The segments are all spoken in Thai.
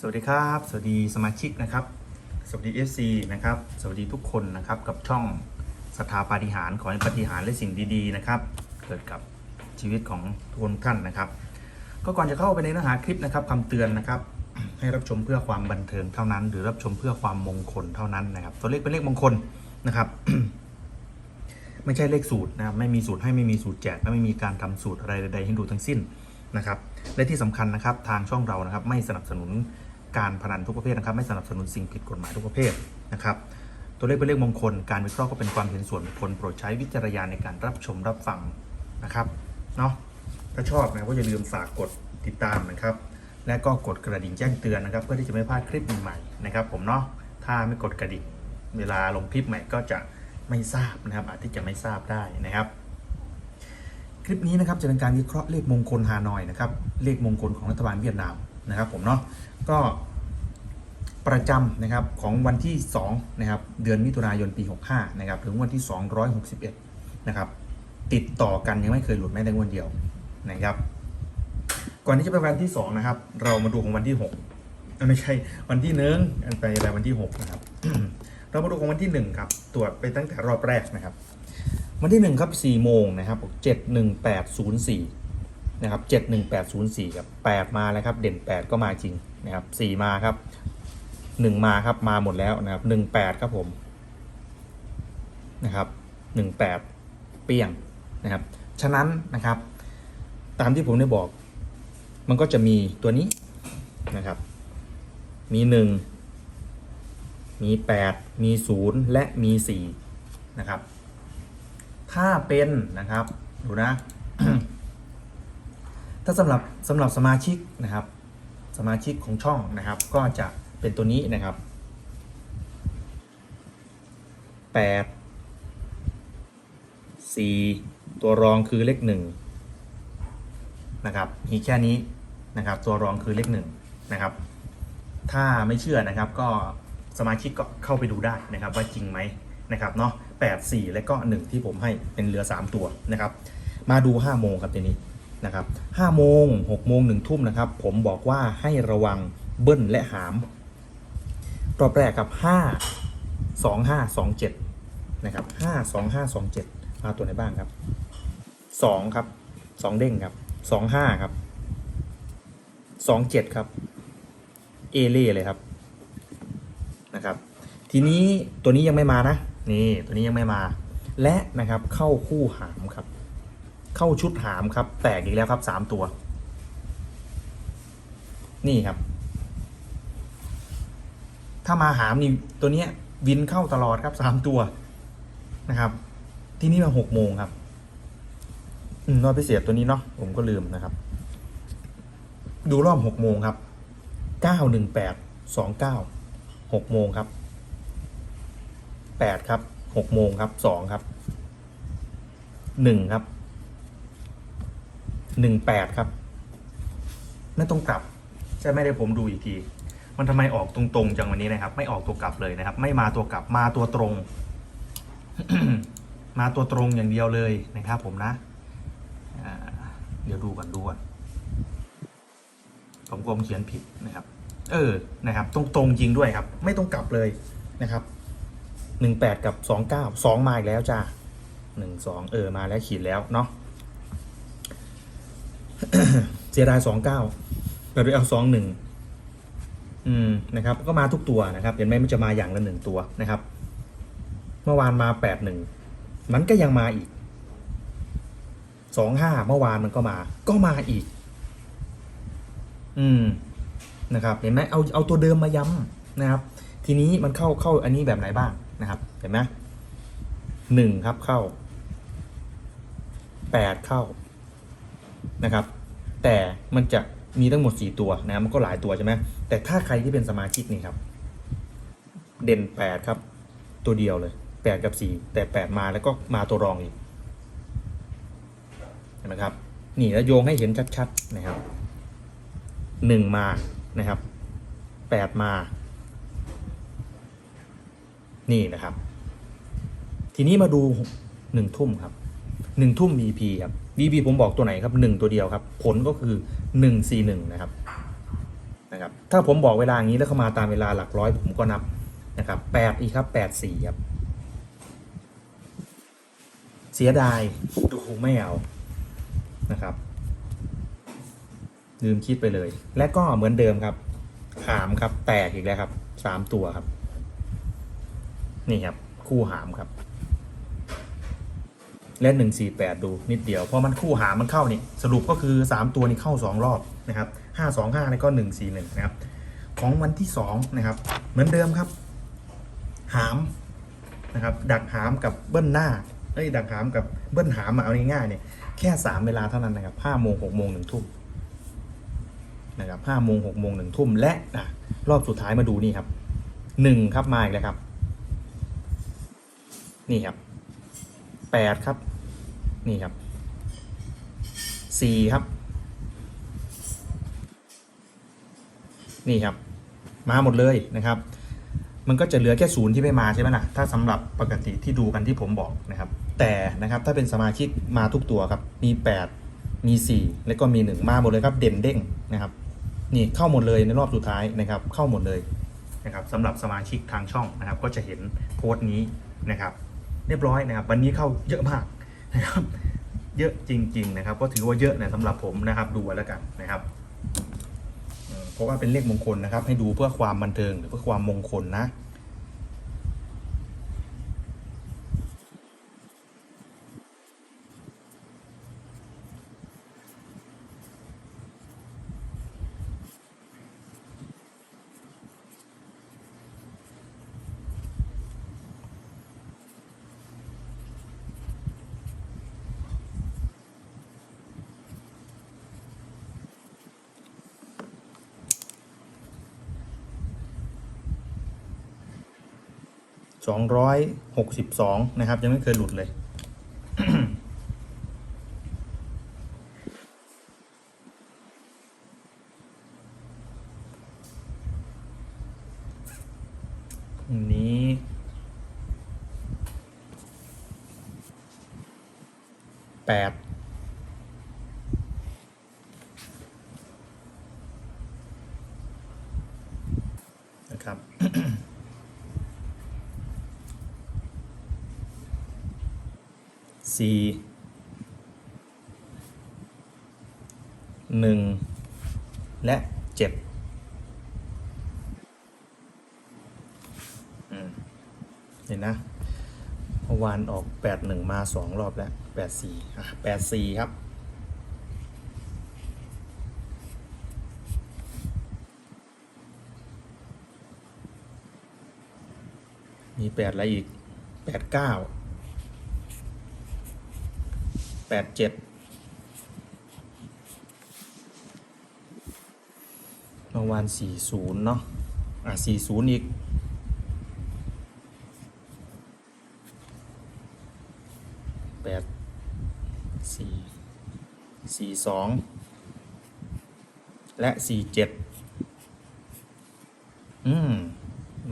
สวัสดีครับ สวัสดีสมาชิกนะครับ สวัสดี FC นะครับ สวัสดีทุกคนนะครับกับช่องสถาปาฏิหารขอให้ปฏิหารและสิ่งดีๆนะครับ เกิดกับชีวิตของทุกคนท่านนะครับ ก็ก่อนจะเข้าไปในเนื้อหาคลิปนะครับคำเตือนนะครับ ให้รับชมเพื่อความบันเทิงเท่านั้น หรือรับชมเพื่อความมงคลเท่านั้นนะครับ ตัวเลขเป็นเลขมงคลนะครับ ไม่ใช่เลขสูตรนะครับไม่มีสูตรให้ไม่มีสูตรแจกและไม่มีการทำสูตรอะไรใดๆให้ดูทั้งสิ้นนะครับ และที่สำคัญนะครับทางช่องเรานะครับ ไม่สนับสนุน การพนันทุกประเภทนะครับ ไม่สนับสนุนสิ่งผิดกฎหมายทุกประเภทนะครับ ตัวเลขเป็นเลขมงคล การวิเคราะห์ก็เป็นความเห็นส่วนบุคคลโปรดใช้วิจารณญาณในการรับชมรับฟังนะครับเนาะถ้าชอบนะก็อย่าลืมฝากกดติดตามนะครับ และก็กดกระดิ่งแจ้งเตือนนะครับ เพื่อที่จะไม่พลาดคลิปใหม่ๆนะครับ ผมเนาะถ้าไม่กดกระดิ่งเวลาลงคลิปใหม่ก็จะไม่ทราบนะครับ อาจที่จะไม่ทราบได้นะครับ คลิปนี้นะครับจะเป็นการวิเคราะห์เลขมงคลฮานอยนะครับเลขมงคลของรัฐบาลเวียดนาม นะครับผมเนาะก็ประจำนะครับของวันที่2นะครับเดือนมิถุนายนปี 65นะครับถึงวันที่ 261นะครับติดต่อกันยังไม่เคยหลุดแม้แต่งวันเดียวนะครับก่อนที่จะไปวันที่2นะครับเรามาดูของวันที่6เอ้ยไม่ใช่วันที่หนึ่งอันไปอะไรวันที่6นะครับเรามาดูของวันที่1ครับตรวจไปตั้งแต่รอบแรกนะครับ วันที่1ครับ4โมงนะครับ71804 นะครับ71804ครับ8มาแล้วครับ เด่น8ก็มาจริงนะครับ4มาครับ1มาครับมาหมดแล้วนะครับ18ครับผมนะครับ18เปี้ยงนะครับ ฉะนั้นนะครับ ตามที่ผมได้บอก มันก็จะมีตัวนี้นะครับ มี1มี8มี0และมี4นะครับ ถ้าเป็นนะครับ ดูนะ ถ้าสำหรับสำหรับสมาชิกนะครับ สมาชิกของช่องนะครับ ก็จะเป็นตัวนี้นะครับแปดสี่ตัวรองคือเลขหนึ่งนะครับมีแค่นี้นะครับ ตัวรองคือเลขหนึ่งนะครับ ถ้าไม่เชื่อนะครับก็สมาชิกก็เข้าไปดูได้นะครับ ว่าจริงไหมนะครับเนาะ8 4และก็1ที่ผมให้เป็นเหลือ3ตัวนะครับ มาดู5โมงครับทีนี้ นะครับ5โมง6โมง1ทุ่มนะครับ ผมบอกว่าให้ระวังเบิ้ลและหาม รอบแรกครับ5 2 5 2 7นะครับ5 2 5 2 7มาตัวไหนบ้างครับ2ครับ2เด้งครับ2 5ครับ2 7ครับ เอเล่เลยครับนะครับ ทีนี้ตัวนี้ยังไม่มานะ นี่ตัวนี้ยังไม่มา และนะครับเข้าคู่หามครับ เข้าชุดหามครับ แตกอีกแล้วครับสามตัว นี่ครับ ถ้ามาหามนี่ตัวเนี้ย วินเข้าตลอดครับสามตัวนะครับ ที่นี้มาหกโมงครับ อืมรอบพิเศษตัวนี้เนาะผมก็ลืมนะครับ ดูรอบหกโมงครับเก้าหนึ่งแปดสองเก้าหกโมงครับแปดครับหกโมงครับสองครับหนึ่งครับ หนึ่งแปดครับ ไม่ต้องกลับใช่ไหมได้ผมดูอีกที มันทำไมออกตรงๆจังวันนี้นะครับ ไม่ออกตัวกลับเลยนะครับ ไม่มาตัวกลับมาตัวตรง มาตัวตรงอย่างเดียวเลยนะครับผมนะเดี๋ยวดูก่อนดูก่อนผมกลมเขียนผิดนะครับ เออนะครับ ตรงตรงๆจริงด้วยครับ ไม่ต้องกลับเลยนะครับหนึ่งแปดกับสองเก้าสองมาอีกแล้วจ้าหนึ่งสองเออมาแล้วขีดแล้วเนาะ เสียดายสองเก้าเราไปเอาสองหนึ่งอืมนะครับ ก็มาทุกตัวนะครับ เห็นไหมมันจะมาอย่างละหนึ่งตัวนะครับ เมื่อวานมาแปดหนึ่งมันก็ยังมาอีกสองห้าเมื่อวานมันก็มา ก็มาอีก อืมนะครับ เห็นไหมเอาเอาตัวเดิมมาย้ำนะครับ ทีนี้มันเข้าเข้าอันนี้แบบไหนบ้างนะครับ เห็นไหมหนึ่งครับเข้าแปดเข้า นะครับ แต่มันจะมีทั้งหมดสี่ตัวนะมันก็หลายตัวใช่ไหมแต่ถ้าใครที่เป็นสมาชิกนี่ครับ เด่นแปดครับ ตัวเดียวเลยแปดกับสีแต่แปดมาแล้วก็มาตัวรองอีกเห็นไหมครับ นี่แล้วโยงให้เห็นชัดๆนะครับหนึ่งมานะครับแปดมา นี่นะครับ ทีนี้มาดูหนึ่งทุ่มครับหนึ่งทุ่ม VP ครับ VP ผมบอกตัวไหนครับหนึ่งตัวเดียวครับ ผลก็คือหนึ่งสี่หนึ่งนะครับนะครับ ถ้าผมบอกเวลาอย่างนี้แล้วเข้ามาตามเวลาหลักร้อยผมก็นับนะครับแปดอีกครับแปดสี่ครับ เสียดายดูไม่เอานะครับ ลืมคิดไปเลย และก็เหมือนเดิมครับหามครับแตกอีกแล้วครับสามตัวครับ นี่ครับ คู่หามครับ เล่นหนึ่งสี่แปดดูนิดเดียว เพราะมันคู่หามันเข้านี่สรุปก็คือสามตัวนี้เข้าสองรอบนะครับห้าสองห้านี่ก็หนึ่งสี่หนึ่งนะครับ ของวันที่สองนะครับ เหมือนเดิมครับ หามนะครับ ดักหามกับเบิ้ลหน้าเอ้ยดักหามกับเบิ้ลหามมาเอาง่ายๆเนี่ยแค่สามเวลาเท่านั้นนะครับห้าโมงหกโมงหนึ่งทุ่มนะครับห้าโมงหกโมงหนึ่งทุ่มและอะรอบสุดท้ายมาดูนี่ครับหนึ่งครับมาอีกแล้วครับ นี่ครับ แปดครับ นี่ครับสี่ครับ นี่ครับ มาหมดเลยนะครับ มันก็จะเหลือแค่ศูนย์ที่ไม่มาใช่ไหมล่ะ ถ้าสำหรับปกติที่ดูกันที่ผมบอกนะครับ แต่นะครับถ้าเป็นสมาชิกมาทุกตัวครับ มี 8 มี 4 แล้วก็มี 1 มาหมดเลยครับ เด่นเด้งนะครับ นี่เข้าหมดเลยในรอบสุดท้ายนะครับ เข้าหมดเลยนะครับสำหรับสมาชิกทางช่องนะครับ ก็จะเห็นโพสต์นี้นะครับ เรียบร้อยนะครับวันนี้เข้าเยอะมากนะครับ เยอะจริง ๆ นะครับ ก็ถือว่าเยอะนะสำหรับผมนะครับดูแล้วกันนะครับเพราะว่าเป็นเลขมงคลนะครับ ให้ดูเพื่อความบันเทิงหรือเพื่อความมงคลนะ 262 นะครับ ยังไม่เคยหลุดเลย นี้แปดนะครับ สี่หนึ่งและเจ็ดเห็นนะเมื่อวานออกแปดหนึ่งมาสองรอบแล้วแปดสี่อะแปดสี่ครับมีแปดอะไรอีกแปดเก้า แปดเจ็ดเมื่อวานสี่ศูนย์เนาะ อะสี่ศูนย์อีกแปดสี่สี่สองและสี่เจ็ดอืม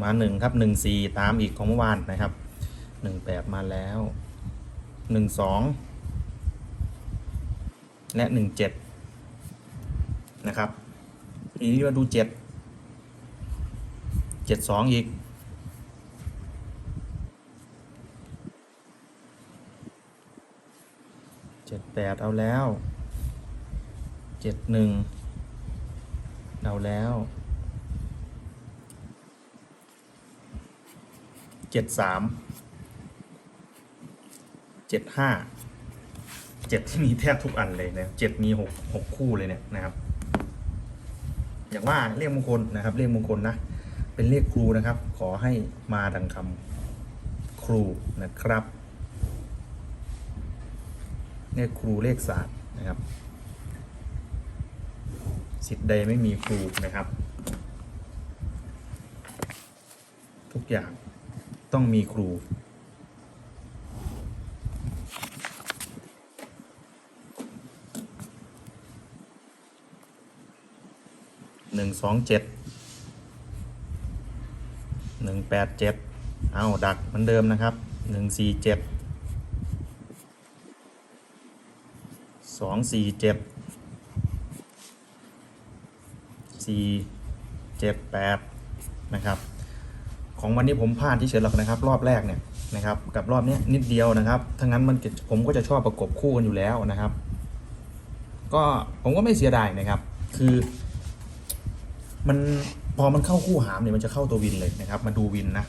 มาหนึ่งครับหนึ่งสี่ตามอีกของเมื่อวานนะครับหนึ่งแปดมาแล้วหนึ่งสอง และหนึ่งเจ็ดนะครับทีนี้มาดูเจ็ดเจ็ดสองอีกเจ็ดแปดเอาแล้วเจ็ดหนึ่งเอาแล้วเจ็ดสามเจ็ดห้า เจ็ดที่มีแทบทุกอันเลยนะเจ็ดมีหกหกคู่เลยเนี่ยนะครับ อย่างว่าเลขมงคลนะครับ เลขมงคลนะ เป็นเลขครูนะครับ ขอให้มาดังคำครูนะครับ เลขครูเลขศาสตร์นะครับ สิทธิ์ใดไม่มีครูนะครับ ทุกอย่างต้องมีครู นึ่งสองเจ็ดหนึ่งแปดเจ็ดเอาดักเหมือนเดิมนะครับหนึ่งสี่เจ็ดสองสี่เจ็ดสี่เจ็ดแปดนะครับของวันนี้ผมพลาดที่เฉยหรอกนะครับ รอบแรกเนี่ยนะครับกับรอบนี้นิดเดียวนะครับทั้งนั้นมันผมก็จะชอบประกบคู่กันอยู่แล้วนะครับ ก็ผมก็ไม่เสียดายนะครับ คือ มันพอมันเข้าคู่หามเนี่ยมันจะเข้าตัววินเลยนะครับ มาดูวินนะ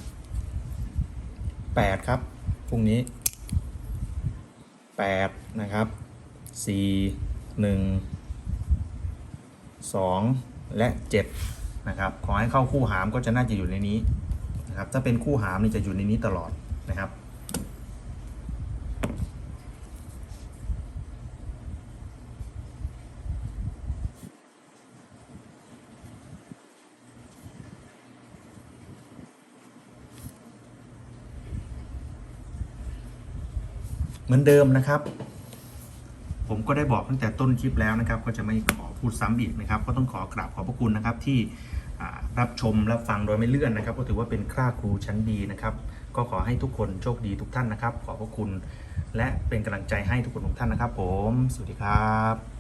แปดครับพรุ่งนี้แปดนะครับสี่หนึ่งสองและเจ็ดนะครับ ขอให้เข้าคู่หามก็จะน่าจะอยู่ในนี้นะครับ ถ้าเป็นคู่หามนี่จะอยู่ในนี้ตลอดนะครับ เหมือนเดิมนะครับ ผมก็ได้บอกตั้งแต่ต้นคลิปแล้วนะครับ ก็จะไม่ขอพูดซ้ำอีกนะครับ ก็ต้องขอกราบขอบพระคุณนะครับที่รับชมรับฟังโดยไม่เลื่อนนะครับ ก็ถือว่าเป็นคราครูชั้นดีนะครับ ก็ขอให้ทุกคนโชคดีทุกท่านนะครับ ขอบพระคุณ และเป็นกำลังใจให้ทุกคนทุกท่านนะครับ ผม สวัสดีครับ